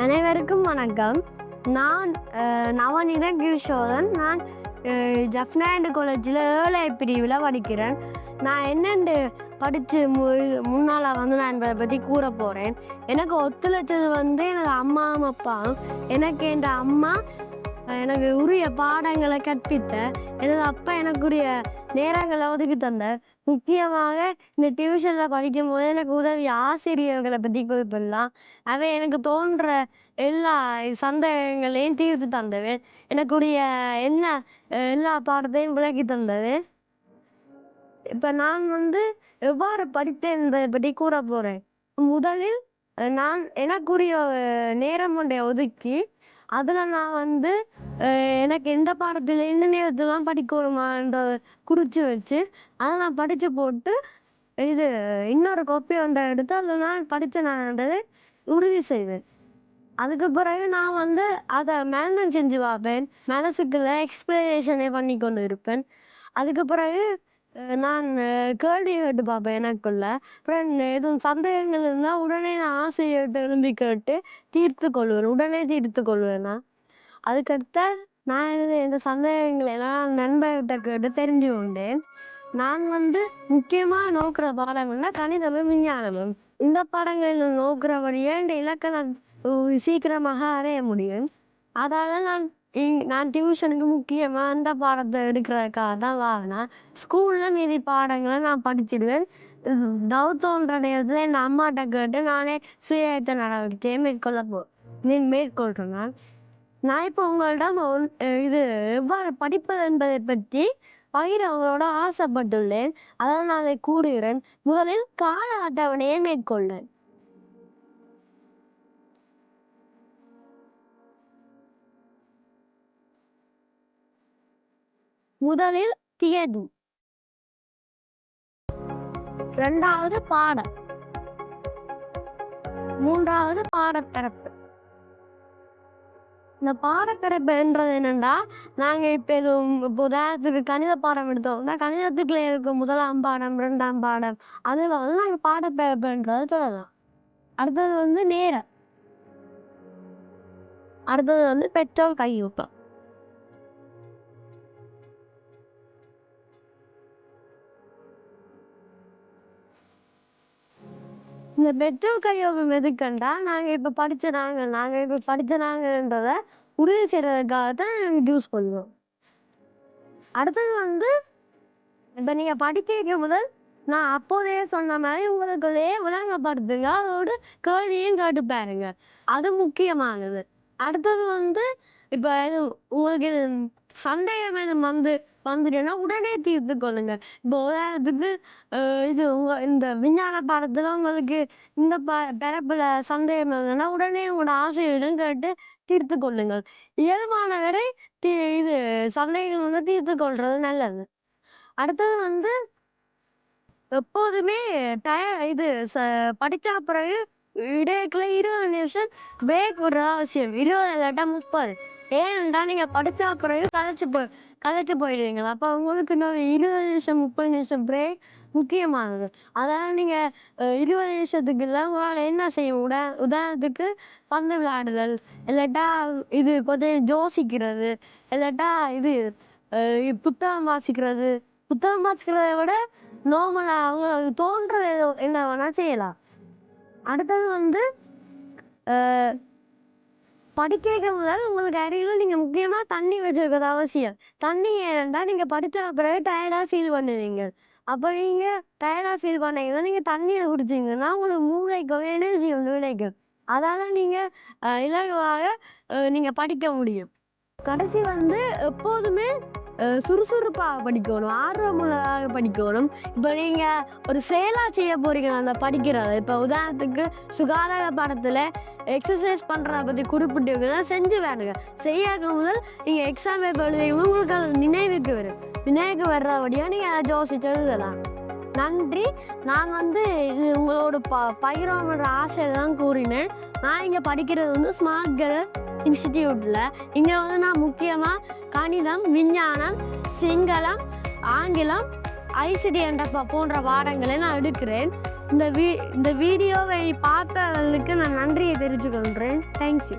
அனைவருக்கும் வணக்கம். நான் அஹ், நவநீத கிருஷோதன் நான் ஜஃப்னாண்டு காலேஜில் ஏழை பிரிவில் படிக்கிறேன். நான் என்னென்று படித்து மு முன்னால் வந்து நான் என்பதை பற்றி கூற போகிறேன் எனக்கு ஒத்துழைச்சது வந்து எனது அம்மா அப்பாவும் எனக்கு என் அம்மா எனக்கு உரிய பாடங்களை கற்பித்த எனது அப்பா எனக்குரிய நேரங்களை ஒதுக்கி தந்த முக்கியமாக இந்த டியூஷனில் படிக்கும்போது எனக்கு உதவி ஆசிரியர்களை பற்றி குறிப்பிடலாம். அவை எனக்கு தோன்ற எல்லா சந்தேகங்களையும் தீர்த்து தந்தது எனக்குரிய என்ன எல்லா பாடத்தையும் விளக்கி தந்தது இப்போ நான் வந்து எவ்வாறு படித்தேன் என்பதை பற்றி கூற போகிறேன் முதலில் நான் எனக்குரிய நேரம் ஒன்றை ஒதுக்கி அதில் நான் வந்து எனக்கு எந்த பாடத்தில் எந்த நேரத்தில் படிக்கணுமான்ற குறித்து வச்சு அதை நான் படித்து போட்டு இது இன்னொரு கோப்பி ஒன்றை எடுத்து அதில் நான் படித்த நான்ன்றதை உறுதி செய்வேன். அதுக்கு பிறகு நான் வந்து அதை மேனேஜ் செஞ்சு பார்ப்பேன். மனசுக்குள்ள எக்ஸ்பிளனேஷனே பண்ணி கொண்டு இருப்பேன். அதுக்கு பிறகு நான் கேள்வி கேட்டு பார்ப்பேன் எனக்குள்ள. அப்புறம் எதுவும் சந்தேகங்கள் இருந்தால் உடனே நான் ஆசிரியர் திரும்பி கேட்டு தீர்த்து கொள்வேன். உடனே தீர்த்து கொள்வேன் நான். அதுக்கடுத்த நான் இந்த சந்தேகங்களை எல்லாம் நண்பர்கிட்ட கேட்டு தெரிஞ்சு கொண்டேன். நான் வந்து முக்கியமாக நோக்கிற பாடங்கள்னா கணிதமும் விஞ்ஞானமும். இந்த பாடங்களில் நோக்கிறபடியே இந்த இலக்கை நான் சீக்கிரமாக அடைய முடியும். அதால் நான் இங்- நான் டியூஷனுக்கு முக்கியமாக அந்த பாடத்தை எடுக்கிறதுக்காக தான் வாங்கினேன் ஸ்கூலில் மீதி பாடங்களை நான் படிச்சிடுவேன் டவுட் தோன்ற நேரத்தில் என் அம்மாட்ட கேட்டு நானே சுயத்த நடவடிக்கையை மேற்கொள்ள போ நீ- மேற்கொள்கிறேன் நான் நான் இப்போ உங்களிடம் இது எவ்வாறு படிப்பது என்பதை பற்றி பகிர அவங்களோட ஆசைப்பட்டுள்ளேன் அதனால் நான் அதை கூறுகிறேன் முதலில் கால அட்டவணையை மேற்கொள்ளேன் முதலில் தியதி. இரண்டாவது பாடம் மூன்றாவது பாடத்தரப்பு இந்த பாடத்தரப்புன்றது என்னன்னா நாங்க இப்ப எதுவும் இப்போ உதாரணத்துக்கு கணித பாடம் எடுத்தோம்னா கணிதத்துக்குள்ள இருக்க முதலாம் பாடம் இரண்டாம் பாடம் அதுல வந்து நாங்க பாடத்தரப்புன்றதை சொல்லலாம். அடுத்தது வந்து நேரம். அடுத்தது வந்து பெற்றோர் கையொப்பம். இந்த பெற்றோர் கையொப்பம் எதுக்குண்டா? நாங்க இப்ப படிச்ச நாங்க நாங்க இப்ப படிச்ச நாங்கன்றத உறுதி செய்கிறதுக்காக தான் நாங்க யூஸ் பண்ணுவோம் அடுத்தது வந்து இப்ப நீங்க படிக்க வைக்க முதல் நான் அப்போதே சொன்ன மாதிரி உங்களுக்குள்ளேயே விளங்கப்படுத்துங்க. அதோட கேள்வியும் கேட்டு பாருங்க. அது முக்கியமானது. அடுத்தது வந்து இப்ப இது உங்களுக்கு சந்தேகம் வந்து வந்துட்டுன்னா உடனே தீர்த்து கொள்ளுங்க. இப்போ உதாரணத்துக்கு இது உங்க இந்த விஞ்ஞான பாடத்துல உங்களுக்கு இந்த ப பிறப்புல சந்தேகம் இருந்ததுன்னா உடனே உங்களோட ஆசிரியரிடம் கேட்டு தீர்த்து கொள்ளுங்கள். இயல்பான வரை தீ இது சந்தேகம் வந்து தீர்த்து கொள்றது நல்லது. அடுத்தது வந்து எப்போதுமே டய இது ச படித்த பிறகு இடையில இருபது நிமிஷம் பிரேக் விடுறது அவசியம். இருபது இல்லாட்டா முப்பது. ஏனென்றா நீங்க படிச்சா பிறகு கலைச்சு போய் கலைச்சு போயிடுவீங்க அப்போ உங்களுக்கு இன்னொரு இருபது நிமிஷம் முப்பது நிமிஷம் பிரேக் முக்கியமானது. அதாவது நீங்க இருபது நிமிஷத்துக்குள்ள உங்களால் என்ன செய்ய உடா உதாரணத்துக்கு பந்து விளையாடுதல் இல்லாட்டா இது கொஞ்சம் யோசிக்கிறது இல்லாட்டா இது புத்தகம் வாசிக்கிறது. புத்தகம் வாசிக்கிறதை விட நார்மலாக அவங்க தோன்றது என்ன வேணா செய்யலாம். அடுத்தது வந்து படிக்கிறதுனால படிக்க வைக்க முதல் உங்களுக்கு அருகில் நீங்கள் முக்கியமாக தண்ணி வச்சிருக்கிறது அவசியம். தண்ணி ஏனென்றால் நீங்கள் படித்த பிறகு டயர்டாக ஃபீல் பண்ணுவீங்க. அப்போ நீங்கள் டயர்டாக ஃபீல் பண்ணீங்கன்னா நீங்கள் தண்ணியை குடிச்சிங்கன்னா உங்களுக்கு மூளைக்கும் எனர்ஜி வந்து கிடைக்கும். அதால் நீங்கள் இலகுவாக நீங்கள் படிக்க முடியும். கடைசி வந்து எப்போதுமே சுறுசுறுப்பாக படிக்கணும் ஆர்வமுள்ளதாக படிக்கணும். இப்போ நீங்கள் ஒரு செயலாக செய்ய போறீங்க அந்த படிக்கிறது. இப்போ உதாரணத்துக்கு சுகாதார பாடத்தில் எக்ஸசைஸ் பண்ணுறத பற்றி குறிப்பிட்டிருக்குன்னா செஞ்சு வேணுங்க செய்யாத முதல் நீங்கள் எக்ஸாம் பேப்பர் எழுதியும் உங்களுக்கு அது நினைவுக்கு வரும். நினைவுக்கு வர்றபடியாக நீங்கள் அதை ஜோசிச்சு எழுதலாம். நன்றி. நான் வந்து இது உங்களோட ப பயிரோன்ற ஆசையை தான் கூறினேன். நான் இங்கே படிக்கிறது வந்து ஸ்மார்ட் கேர் இன்ஸ்டிடியூட்டில் இங்கே வந்து நான் முக்கியமாக கணிதம் விஞ்ஞானம் சிங்களம் ஆங்கிலம் ஐசிடி என்ற போன்ற பாடங்களை நான் எடுக்கிறேன். இந்த வீ இந்த வீடியோவை பார்த்தவர்களுக்கு நான் நன்றியை தெரிஞ்சுக்கொள்கிறேன் தேங்க்ஸ் யூ